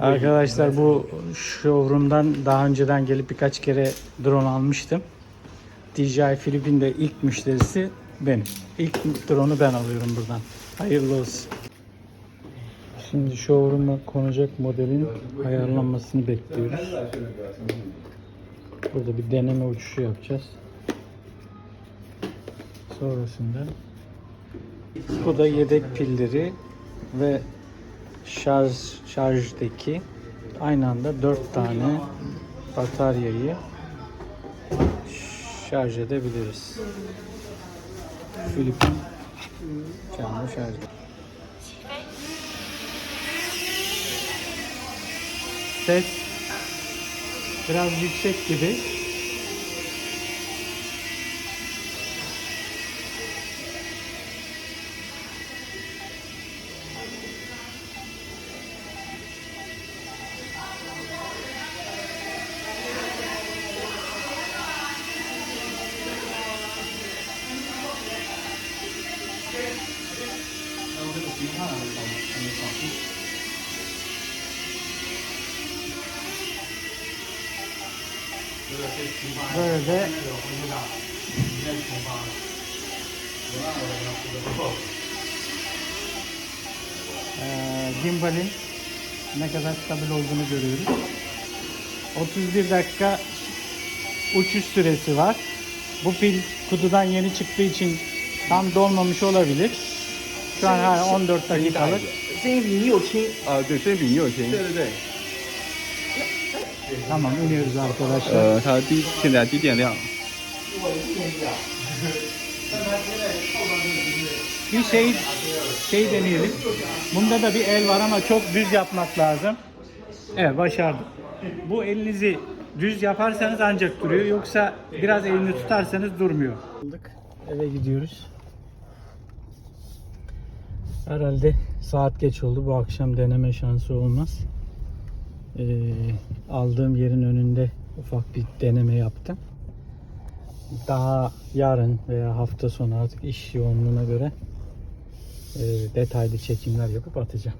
Arkadaşlar bu showroom'dan daha önceden gelip birkaç kere drone almıştım. DJI Filipin'de ilk müşterisi benim. İlk drone'u ben alıyorum buradan. Hayırlı olsun. Şimdi showroom'a konacak modelin ayarlanmasını bekliyoruz. Burada bir deneme uçuşu yapacağız. Sonrasında bu da yedek pilleri ve şarj şarjdaki aynı anda 4 tane bataryayı şarj edebiliriz. Filipin canlı şarj. Ses biraz yüksek gibi. Böyle de Eee, gimbalin ne kadar stabil olduğunu görüyoruz. 31 dakika uçuş süresi var. Bu pil kutudan yeni çıktığı için tam dolmamış olabilir Şu an hala 14 dakikalık. 声音比你有轻，啊，对，声音比你有轻。对对对， Tamam iniyoruz arkadaşlar. 呃，它低现在低电量。 Bir şey şey deneyelim. Bunda da bir el var ama çok düz yapmak lazım. Evet başardık. Bu elinizi düz yaparsanız ancak duruyor. Yoksa biraz elini tutarsanız durmuyor. Eve gidiyoruz. Herhalde saat geç oldu. Bu akşam deneme şansı olmaz. Ee, aldığım yerin önünde ufak bir deneme yaptım. Daha yarın veya hafta sonu artık iş yoğunluğuna göre e, detaylı çekimler yapıp atacağım.